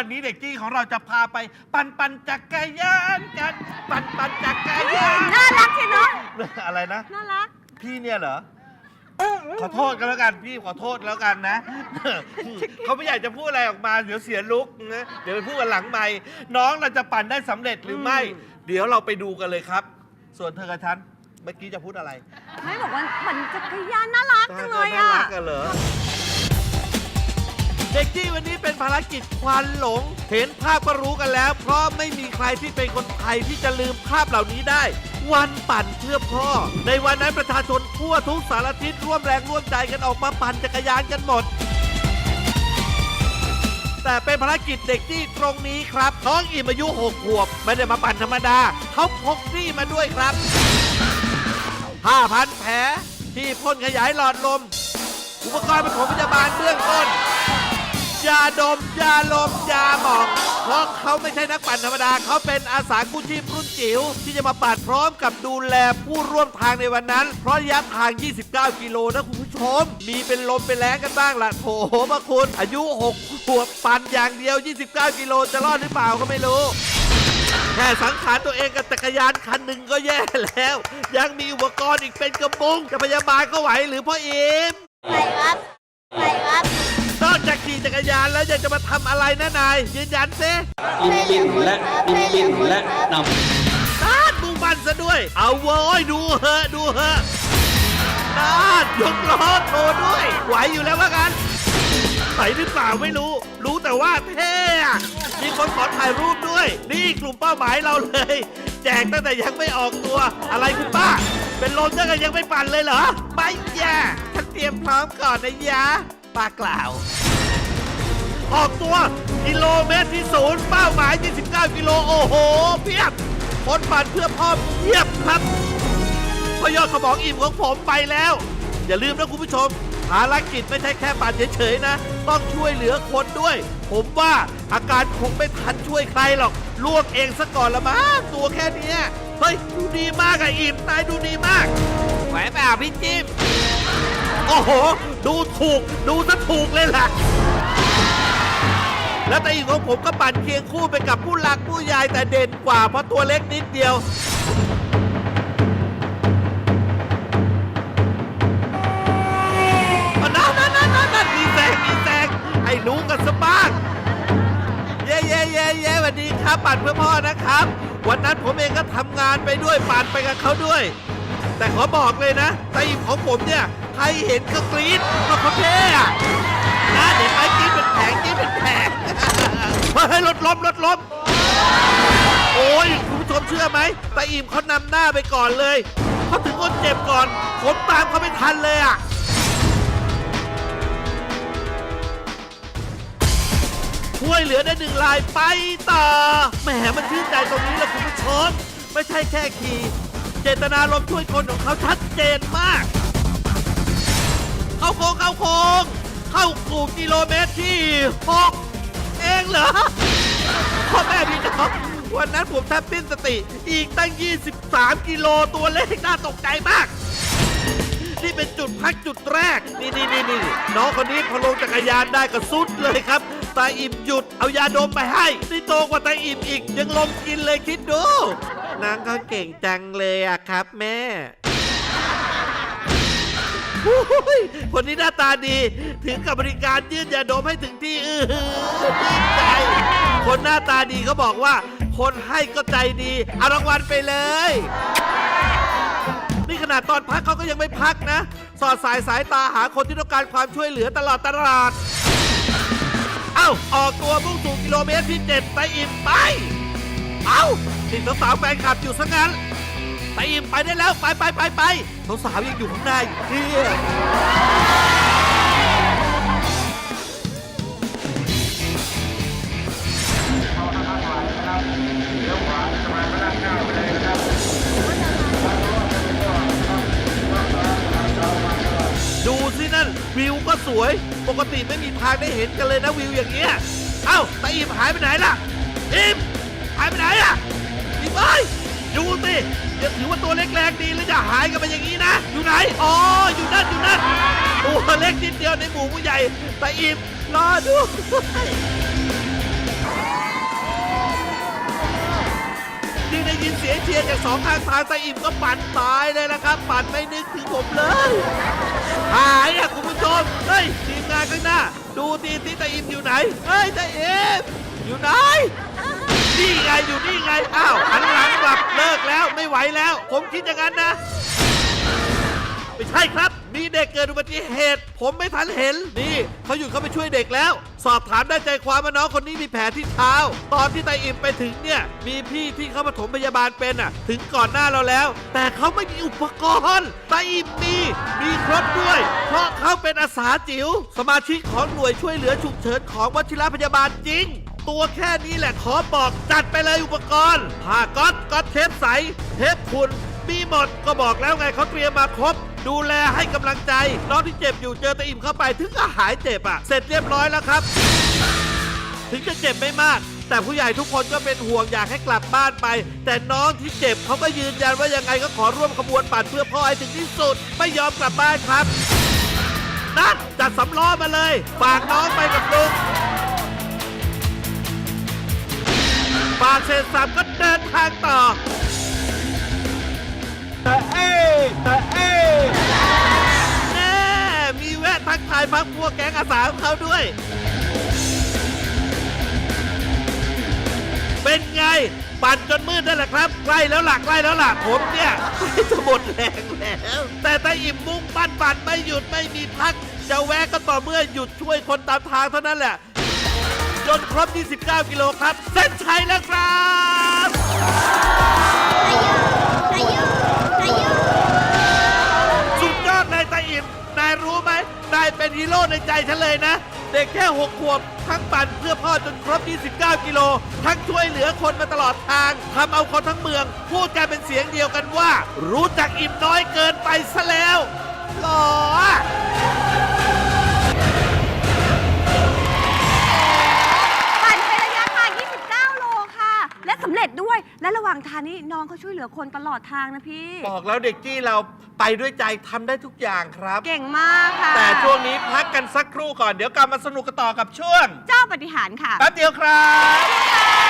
วันนี้เด็กจี้ของเราจะพาไป ปั่นปั่นจักรยานกัน ปั่นปั่นจักรยานน่ารักใช่เนาะอะไรนะ น่ารัก พี่เนี่ยเหรอ ขอโทษกันแล้วกันพี่ขอโทษแล้วกันนะ เขาไม่อยากจะพูดอะไรออกมาเดี๋ยวเสียลุกนะเดี๋ยวไปพูดกันหลังไม่น้องเราจะปั่นได้สำเร็จหรือไม่อืมเดี๋ยวเราไปดูกันเลยครับ ส่วนเธอกับฉันเมื่อกี้จะพูดอะไร ไม่บอกว่าปั่นจักรยานน่ารักจังเลยน่าอะรักกันเหรอ เด็กที่วันนี้เป็นภารกิจควันหลง เห็นภาพก็รู้กันแล้ว เพราะไม่มีใครที่เป็นคนไทยที่จะลืมภาพเหล่านี้ได้ วันปั่นเพื่อพ่อ ในวันนั้นประชาชนทั่วทุกสารทิศร่วมแรงร่วมใจกันออกมาปั่นจักรยานกันหมด แต่เป็นภารกิจเด็กที่ตรงนี้ครับน้องอิ่มอายุ6ขวบไม่ได้มาปั่นธรรมดาเขาพกนี่มาด้วยครับผ้าพันแผลที่พ่นขยายหลอดลม อุปกรณ์ปฐมพยาบาลเบื้องต้น ยาดมยาลมยาหมองเพราะเขาไม่ใช่นักปั่นธรรมดา เขาเป็นอาสากู้ชีพรุ่นจิ๋วที่จะมาปั่นพร้อมกับดูแลผู้ร่วมทางในวันนั้น เพราะระยะทาง 29 กิโลนะคุณผู้ชม มีเป็นลมเป็นแรงกันบ้างล่ะโถพระคุณ อายุ 6 ขวบปั่นอย่างเดียว 29 กิโลจะรอดหรือเปล่าก็ไม่รู้แค่สังขารตัวเองกับจักรยานคันหนึ่งก็แย่แล้ว ยังมีอุปกรณ์อีกเป็นกระบุงจะพยาบาลก็ไหวหรือพ่อเอมไปครับไปครับ อกจากขี่จักรยานแล้วยังจะมาทำอะไรนะนายยืนยันซิบินบินและบินบินและนำนานมุ่งมั่นซะด้วย เอาเว้ยดูเหอะดูเหอะนานยกล้อโชว์ด้วย ไหวอยู่แล้วว่ากันไหวหรือเปล่าไม่รู้ รู้แต่ว่าเท่อะมีคนขอถ่ายรูปด้วย นี่กลุ่มเป้าหมายเราเลย แจกตั้งแต่ยังไม่ออกตัว อะไรคุณป้า เป็นลมตั้งแต่ยังไม่ปั่นเลยเหรอ ไม่แย่ฉันเตรียมพร้อมก่อนนะยะ ป้ากล่าว ออกตัวกิโลเมตรที่ศูนย์เป้าหมาย 29 กิโลโอ้โหเพียบคนปั่นเพื่อพ่อเพียบครับพอยอดขมองอิ่มของผมไปแล้ว อย่าลืมนะคุณผู้ชม ภารกิจไม่ใช่แค่ปั่นเฉยๆนะ ต้องช่วยเหลือคนด้วย ผมว่าอาการคงไม่ทันช่วยใครหรอกลวกเองซะก่อนละมั้งตัวแค่เนี้ยเฮ้ย ดูดีมากอะอิ่มนายดูดีมากไหวเปล่าพี่จิมโอ้โห ดูถูก ดูซะถูกเลยล่ะแล้วแต่อีกของผมก็ปั่นเคียงคู่ไปกับผู้หลักผู้ใหญ่แต่เด่นกว่าเพราะตัวเล็กนิดเดียว นั่นนั่นนั่นนั่นมีแซงมีแซงให้รู้กันสบ้าง เย้เย้เย้เย้สวัสดีครับ ปั่นเพื่อพ่อนะครับ วันนั้นผมเองก็ทำงานไปด้วยปั่นไปกับเขาด้วย แต่ขอบอกเลยนะไตอิ่มของผมเนี่ย รเห็นก็กรี๊ดเพราเขาเท่อะนะเห็นไหมกรี๊ดเป็นแผงกรี๊ดเป็นแผงเฮ้ยรถล้มรถล้มโอ้ยคุณผู้ชมเชื่อไหมไตอิ่มเขานำหน้าไปก่อนเลยเขาถึงคนเจ็บก่อนผมตามเขาไม่ทันเลยอะช่วยเหลือได้หนึ่งลายไปต่อแหมมันชื่นใจตรงนี้แหละคุณผู้ชมไม่ใช่แค่ขี่เจตนารมณ์ช่วยคนของเขาชัดเจนมาก เข้าโค้งเข้าโค้งเข้าสู่กิโลเมตรที่หกเองเหรอพ่อแม่พี่น้องวันนั้นผมแทบสิ้นสติ อีกตั้ง 23 กิโลตัวเลขน่าตกใจมาก นี่เป็นจุดพักจุดแรก นี่นี่นี่นี่น้องคนนี้พอลงจักรยานได้ก็สุดเลยครับตาอิ่มหยุดเอายาดมไปให้นี่โตกว่าตาอิ่มอีกยังลมกินเลยคิดดูนางเขาเก่งจังเลยอะครับแม่ คนนี้หน้าตาดี ถึงกับบริการยื่นยาดมให้ถึงที่อือหือดีใจ คนหน้าตาดีเขาบอกว่า คนให้ก็ใจดีเอารางวัลไปเลย นี่ขนาดตอนพักเขาก็ยังไม่พักนะ สอดสายสายตาหาคนที่ต้องการความช่วยเหลือตลอดตลอดเอ้า ออกตัวมุ่งสู่กิโลเมตรที่7ไปอิ่มไป เอ้าติดสาวๆแฟนคลับอยู่ซะงั้น ไปอิ่มไปได้แล้วไปไปไปไปสาวๆยังอยู่ข้างในเนี่ยดูสินั่นวิวก็สวย ปกติไม่มีทางได้เห็นกันเลยนะวิวอย่างเงี้ย เอ้าตาอิ่มหายไปไหนล่ะ อิ่มหายไปไหนอะอิ่มเอ้ย ดูสิอยวถือว่าตัวเล็กแรงดีแล้วจะหายกันไปอย่างนี้นะ อยู่ไหน อ๋อ อยู่นั่น อยู่นั่น ตัวเล็กนิดเดียวในหมู่ผู้ใหญ่ แต่อิมรอดูยิ่งได้ยินเสียงเชียร์จากสองข้างทางแต่อิมก็ปั่นตายเลยนะครับ ปั่นไม่นึกถึงผมเลย หายอะคุณผู้ชม เฮ้ย ทีมงานข้างหน้า ดูตีที่แต่อิมอยู่ไหน เฮ้ยแต่อิมอยู่ไหน นี่ไงอยู่นี่ไง อ้าวหันหลังกลับเลิกแล้วไม่ไหวแล้ว ผมคิดอย่างนั้นนะ ไม่ใช่ครับ มีเด็กเกิดอุบัติเหตุ ผมไม่ทันเห็น นี่เขาหยุดเขาไปช่วยเด็กแล้ว สอบถามได้ใจความว่าน้องคนนี้มีแผลที่เท้า ตอนที่ไตอิ่มไปถึงเนี่ย มีพี่ที่เขาปฐมพยาบาลเป็นอะ ถึงก่อนหน้าเราแล้ว แต่เขาไม่มีอุปกรณ์ไตอิ่มมี มีครบด้วย เพราะเขาเป็นอาสาจิ๋วสมาชิกของหน่วยช่วยเหลือฉุกเฉินของวชิรพยาบาลจริง ตัวแค่นี้แหละขอบอกจัดไปเลยอุปกรณ์ผ้าก๊อตก๊อตเทปใส เทปคุณมีหมดก็บอกแล้วไงเขาเตรียมมาครบ ดูแลให้กำลังใจ น้องที่เจ็บอยู่เจอตะอิ่มเข้าไปถึงก็หายเจ็บอะ เสร็จเรียบร้อยแล้วครับ ถึงจะเจ็บไม่มาก แต่ผู้ใหญ่ทุกคนก็เป็นห่วงอยากให้กลับบ้านไป แต่น้องที่เจ็บเขาก็ยืนยันว่ายังไงก็ขอร่วมขบวนปั่นเพื่อพ่อให้ถึงที่สุด ไม่ยอมกลับบ้านครับ นั่นจัดสำล้อมาเลย ฝากน้องไปกับลุงากเสร็จสับก็เดินทางต่อแต่เอ้แต่เอ้แน่มีแวะทักทายพักพวกแก๊งอาสาของเขาด้วย เป็นไง ปั่นจนมืดนั่นแหละครับ ใกล้แล้วล่ะใกล้แล้วล่ะผมเนี่ยใกล้จะหมดแรงแล้ว แต่ตาอิ่มมุ่งปั้นปั่นไม่หยุดไม่มีพัก จะแวะก็ต่อเมื่อหยุดช่วยคนตามทางเท่านั้นแหละ จนครบ 29 กิโลครับ เส้นชัยแล้วครับอายุอายุสุดยอดนายตาอิ่มนายรู้ไหมนายเป็นฮีโร่ในใจฉันเลยนะ เด็กแค่หกขวบทั้งปั่นเพื่อพ่อจนครบ 29 กิโล ทั้งช่วยเหลือคนมาตลอดทางทำเอาคนทั้งเมือง พูดกันเป็นเสียงเดียวกันว่า รู้จักอิ่มน้อยเกินไปซะแล้วหรอ และระหว่างทางนี้น้องเขาช่วยเหลือคนตลอดทางนะพี่ บอกแล้วเด็กจี้เราไปด้วยใจทำได้ทุกอย่างครับ เก่งมากค่ะแต่ช่วงนี้พักกันสักครู่ก่อนเดี๋ยวกลับมาสนุกกันต่อกับช่วง เจ้าปฏิหารย์ค่ะ แป๊บเดียวครับ